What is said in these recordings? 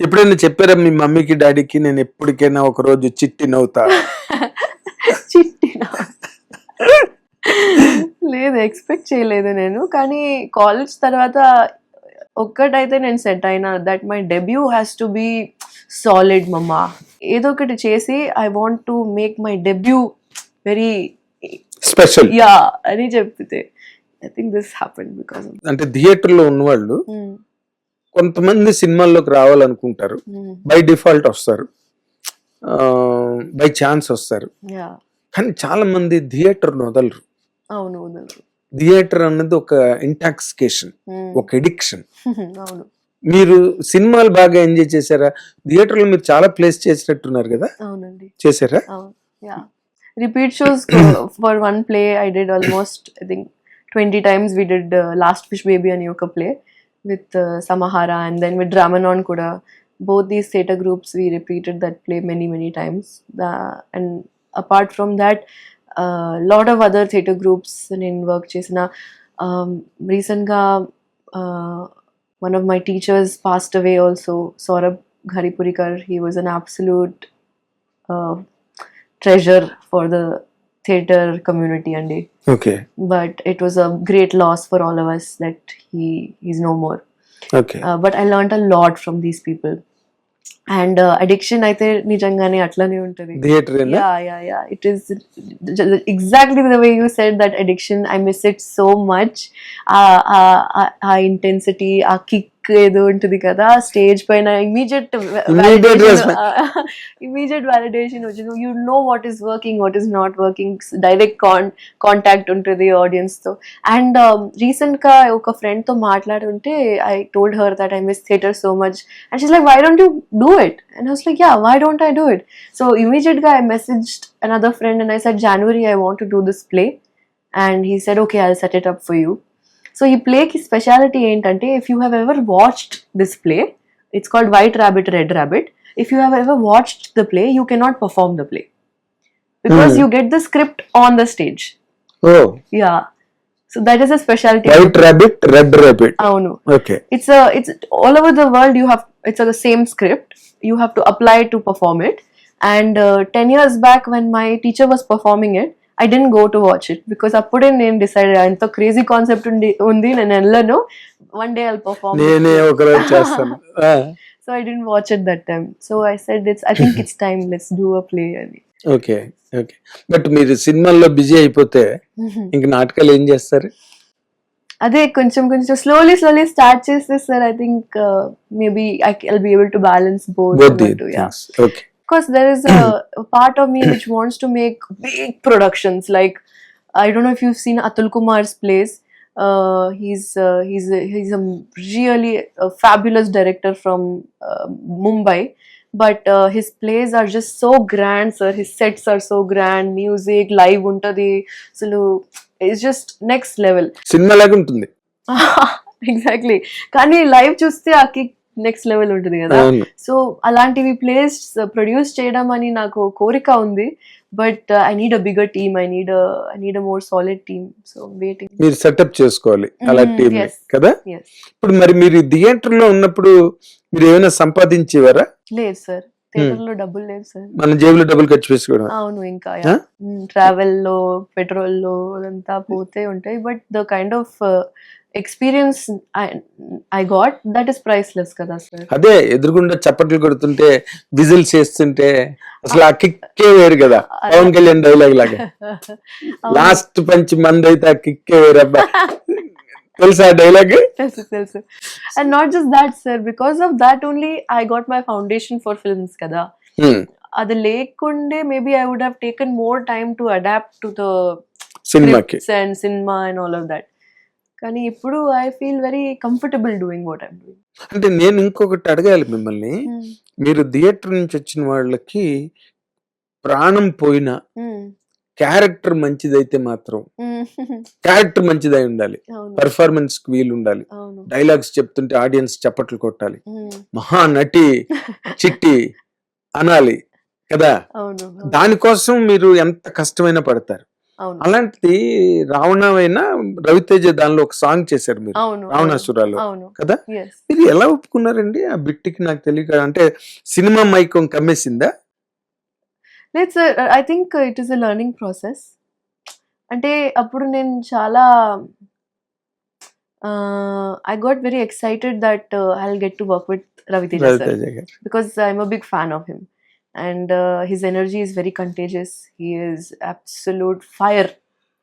ఎప్పుడైనా చెప్పారా మీ మమ్మీకి డాడీకి నేను ఎప్పటికైనా ఒక రోజు చిట్టి నవ్వుతా? చిట్టినా లేదు ఎక్స్పెక్ట్ చేయలేదు నేను. కానీ కాలేజ్ తర్వాత ఒక్కటైతే నేను సెట్ అయినా that my debut has to be solid మమ్మా. ఏదో ఒకటి చేసి I want to make my debut very special yeah అని చెప్తే. I think this happen because అంటే థియేటర్లో ఉన్నవాళ్ళు కొంతమంది సినిమాల్లోకి రావాలనుకుంటారు. బై డిఫాల్ట్ వస్తారు. బై ఛాన్స్ వస్తారు. కానీ చాలా మంది థియేటర్ వదలరు. థియేటర్ అన్నది ఒక ఇంటాక్సికేషన్ Mm. ఒక ఎడిక్షన్ అవును. మీరు సినిమాలు బాగా ఎంజాయ్ చేశారా? థియేటర్లో మీరు చాలా ప్లేస్ చేసినట్టున్నారు కదా? అవునండి. చేశారా? shows for one play I did almost I think 20 times. We did uh, Last Fish Baby and Yoka play. with uh, Samahara and then with Ramanon Kuda. Both these theater groups we repeated that play many many times. Uh, and apart from that, a uh, lot of other theatre groups నేను work చేసిన రీసెంట్గా one of my teachers passed away also, Saurabh Gharpurikar He was an absolute uh, treasure for the theatre community and okay but it was a great loss for all of us that he he's no more okay uh, but i learned a lot from these people and uh, addiction అయితే నిజంగానే అట్లనే ఉంటుంది theatre yeah yeah yeah it is j- exactly the way you said that addiction i miss it so much uh, uh, uh, ఆ intensity ఆ kick ఏదో ఉంటుంది కదా stage పైన ఇమీడియట్. ఇమీడియట్ వ్యాలిడేషన్ వచ్చిన you know what is working what is not working direct con contact ఉంటుంది ఆడియన్స్తో. And రీసెంట్గా ఒక ఫ్రెండ్తో మాట్లాడుంటే I told her that I miss theatre so much and she's like why don't you do it and was like yeah why don't I do it so ఇమీడియట్గా I messaged another friend and I said January I want to do this play and he said okay I set it up for you so ఈ ప్లేకి speciality ఏంటంటే if you have ever watched this play it's called white rabbit red rabbit if you have ever watched the play you cannot perform the play because Hmm. You get the script on the stage oh yeah so that is a speciality white rabbit red rabbit అవును. Okay it's a it's all over the world you have it's a, the same script. You have to apply to perform it. And uh, 10 years back when my teacher i didn't go to watch it because అప్పుడే నేను decided ఎంత crazy concept ఉంది ఉంది నేను వెళ్ళను. One day I'll perform నేనే చేస్తాను. So I didn't watch it that time so I said it's I think it's time let's do a play అని. ఓకే ఓకే బట్ మీరు సినిమాల్లో బిజీ అయిపోతే ఇంక నాటకాలు ఏం చేస్తారు? అదే కొంచెం కొంచెం స్లోలీ స్లోలీ స్టార్ట్ చేస్తే sir I think maybe I I'll be able to balance both yeah okay course there is a, a part of me which wants to make big productions like i don't know if you've seen atul kumar's plays uh, he's uh, he's a, he's a really a fabulous director from uh, mumbai but uh, his plays are just so grand sir his sets are so grand music live untadi so it's just next level cinema లాగా ఉంటుంది exactly కానీ live చూస్తే ఆ kick next level ఉంటుంది కదా. So అలాంటివి place produce చేయడం అని నాకు కోరిక ఉంది. But I need a bigger team I need I need a more solid team so waiting మీరు సెటప్ చేసుకోవాలి అలా టీమ్ yes. కదా? ఇప్పుడు మరి మీరు థియేటర్లో ఉన్నప్పుడు మీరు ఏమైనా సంపాదించేవారా? లేదు సార్ థియేటర్లో డబ్బులు లేదు సార్ మన జేబులో డబ్బులు ఖర్చు చేసుకోవడం అవును ఇంకా? ట్రావెల్లో పెట్రోల్లో అదంతా పోతే ఉంటాయి. But the kind of experience I got that is priceless కదా సార్. అదే ఎదురుగుండా చప్పట్లు కొడుతుంటే విజిల్స్ చేస్తుంటే అసలు ఆ కిక్కే వేరు కదా పవన్ కళ్యాణ్ డైలాగ్ లాగా. లాస్ట్ పంచి మంది అయితే ఆ కిక్కే వేరు అబ్బా. తెలుసా డైలాగ్ తెలుసు తెలుసు. And not just that sir because of that only I got my foundation for films కదా. అది లేకుండే maybe I would have taken more time to adapt to the సినిమాకి and cinema and all of that కానీ ఇప్పుడు I feel very comfortable doing what I'm doing అంటే నేను ఇంకొకటి అడగాలి మిమ్మల్ని. Hmm. మీరు థియేటర్ నుంచి వచ్చిన వాళ్ళకి ప్రాణం పోయిన క్యారెక్టర్ మంచిదైతే మాత్రం క్యారెక్టర్ మంచిదై ఉండాలి. పర్ఫార్మెన్స్ వీలు ఉండాలి డైలాగ్స్ చెప్తుంటే ఆడియన్స్ చప్పట్లు కొట్టాలి. Hmm. మహా నటి చిట్టి అనాలి కదా? దానికోసం మీరు ఎంత కష్టమైనా పడతారు. అలాంటిది రావణమైన రవితేజ దానిలో ఒక సాంగ్ చేశారు మీరు. రావణాసురాలు. అవును కదా? మీరు ఎలా ఒప్పుకున్నారండి? ఆ బిట్కి నాకు తెలియక అంటే సినిమా మైకం కమ్మేసిందా? Let's I think it is a learning process అంటే అప్పుడు నేను చాలా I got very excited that I get to work with Raviteja sir because I'm a big fan of him. And uh, his energy is very contagious. He is absolute fire.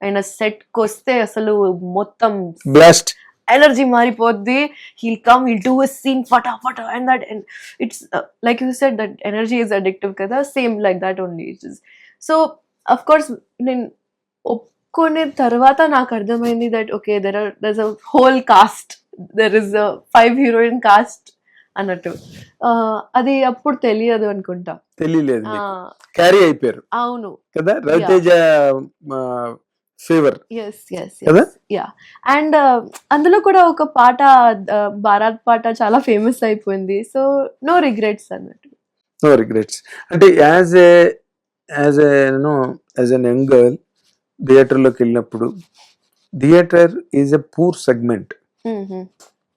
ఆయన set కొస్తే అసలు మొత్తం blast energy మారిపోద్ది he'll come he'll do a scene ఫటా ఫటా and that it's like you set that energy is addictive కదా same like that only it is so of course నేను ఒప్పుకునే తర్వాత నాకు అర్థమైంది that okay there are there a whole cast there is a five heroine cast అన్నట్టు. అది అప్పుడు తెలియదు అనుకుంటా. తెలియలేదు క్యారీ అయిపోయారు. అవును. కదా? రవితేజ ఫేవర్? యా అండ్ అందులో కూడా ఒక పాట భారత్ పాట చాలా ఫేమస్ అయిపోయింది. సో నో రిగ్రెట్స్ అన్నట్టు. నో రిగ్రెట్స్ అంటే as a as a no as an young girl థియేటర్లోకి వెళ్ళినప్పుడు theatre is a poor segment.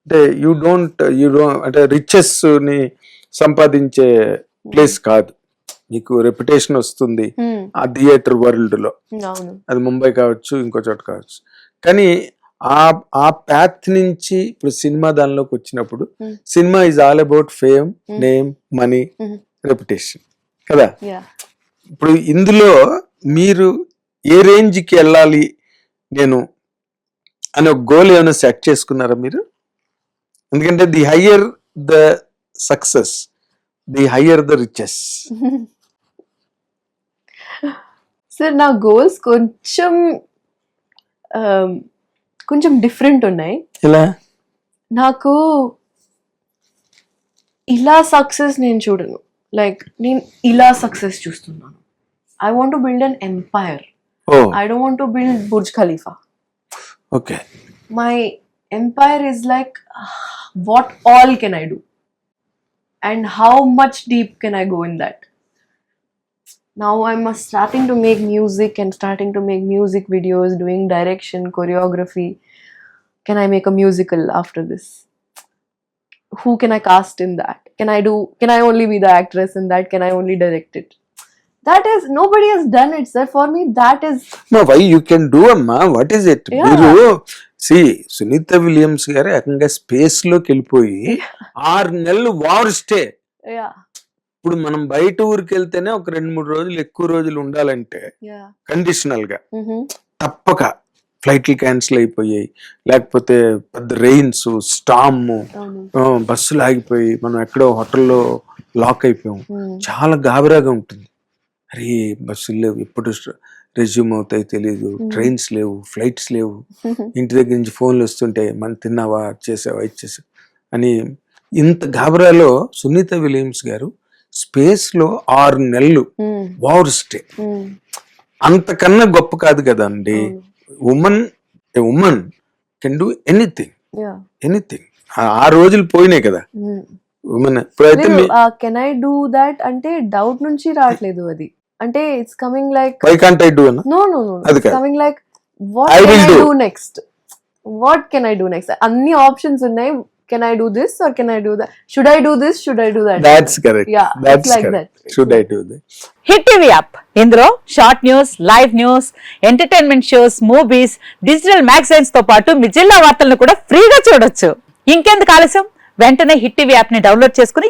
అంటే యూ డోంట్ యూ డోంట్ అంటే రిచెస్ని సంపాదించే ప్లేస్ కాదు మీకు రెప్యుటేషన్ వస్తుంది మ్మ్. ఆ థియేటర్ వరల్డ్లో అది ముంబై కావచ్చు ఇంకో చోట కావచ్చు కానీ ఆ ఆ ప్యాత్ నుంచి ఇప్పుడు సినిమా దానిలోకి వచ్చినప్పుడు Hmm. Cinema is all about fame Hmm. Name money Hmm. Reputation కదా ఇప్పుడు ఇందులో మీరు ఏ రేంజ్కి వెళ్ళాలి నేను అనే ఒక గోల్ ఏమైనా సెట్ చేసుకున్నారా మీరు ఎందుకంటే the higher the success the higher the riches sir నా గోల్స్ కొంచెం um, కొంచెం డిఫరెంట్ ఉన్నాయి. ఇలా నాకు ఇలా సక్సెస్ నేను చూడను. లైక్ నేను ఇలా సక్సెస్ చూస్తున్నాను. I want to build an empire I don't want to build Burj Khalifa okay my empire is like what all can i do? And how much deep can i go in that? Now i'm starting to make music and starting to make music videos doing direction choreography. Can i make a musical after this? Who can i cast in that? Can i do can i only be the actress in that? Can i only direct it? That is nobody has done it sir. For me that is no why? You can do ma? what is it? Yeah. C Sunita Williams గారు ఏకంగా స్పేస్లోకి వెళ్ళిపోయి ఆరు నెలలు వార్ stay. ఇప్పుడు మనం బయట ఊరికి వెళ్తేనే ఒక రెండు మూడు రోజులు ఎక్కువ రోజులు ఉండాలంటే కండిషనల్గా. తప్పక ఫ్లైట్లు క్యాన్సిల్ అయిపోయాయి. లేకపోతే పెద్ద రెయిన్స్ స్టామ్ బస్సులు ఆగిపోయి మనం ఎక్కడో హోటల్లో లాక్ అయిపోయాం. చాలా గాబరాగా ఉంటుంది. అరే బస్సులు ఎప్పుడు రెజ్యూమ్ అవుతాయి తెలియదు. ట్రైన్స్ లేవు ఫ్లైట్స్ లేవు ఇంటి దగ్గర నుంచి ఫోన్లు వస్తుంటే మన తిన్నావా చేసావా ఇచ్చేసా అని ఇంత గాబరాలో సునీత విలియమ్స్ గారు స్పేస్లో ఆరు నెలలు. వార్ స్టే. అంతకన్నా గొప్ప కాదు కదండి. Women a women can do anything. Anything ఆ రోజులు పోయినాయి కదా. ఉమెన్ ఇప్పుడైతే మీ- కెన్ ఐ డూ దట్ అంటే డౌట్ నుంచి రావట్లేదు అది అంటే it's coming like why can't I do అన్న no no no. Coming like what I can I do. Do next what can I do next అన్ని ఆప్షన్స్ ఉన్నాయి. Can I do this or can I do that should I do this should I do that that's correct Yeah, that's it's like correct that. Should I do that hit TV app ఇందులో short news live news entertainment shows movies digital మ్యాగజైన్స్తో పాటు మీ జిల్లా వార్తలను కూడా ఫ్రీగా చూడొచ్చు. ఇంకెందుకు ఆలస్యం? వెంటనే హిట్ టీవీ యాప్ని డౌన్లోడ్ చేసుకుని